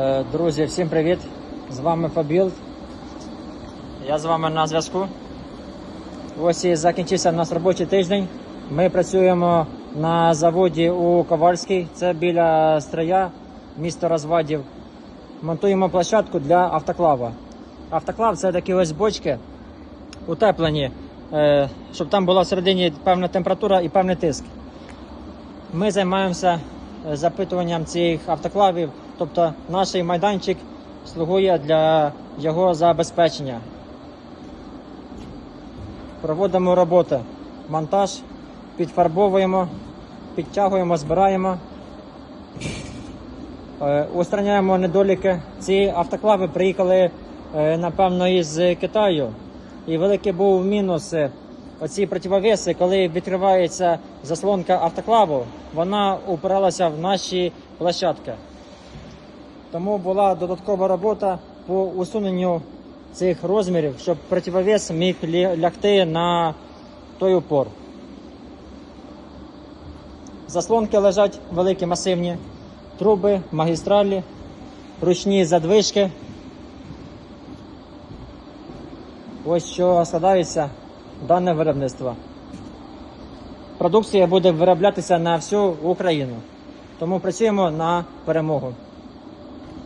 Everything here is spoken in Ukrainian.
Е, Друзі, всім привіт! З вами Фабілд. Я з вами на зв'язку. Ось і закінчився в нас робочий тиждень. Ми працюємо на заводі у Ковальській, це біля Стрия, місто Розвадів. Монтуємо площадку для автоклава. Автоклав це такі ось бочки утеплені, е, щоб там була всередині певна температура і певний тиск. Ми займаємося запитуванням цих автоклавів, тобто наш майданчик слугує для його забезпечення. Проводимо роботи, монтаж, підфарбовуємо, підтягуємо, збираємо, е, устраняємо недоліки. Ці автоклави приїхали, е, напевно, із Китаю. І великий був мінус е, оці противовеси, коли відкривається заслонка автоклаву, вона упиралася в наші площадки. Тому була додаткова робота по усуненню цих розмірів, щоб противовес міг лягти на той упор. Заслонки лежать великі, масивні, труби, магістралі, ручні задвижки. Ось що складається дане виробництво. Продукція буде вироблятися на всю Україну. Тому працюємо на перемогу.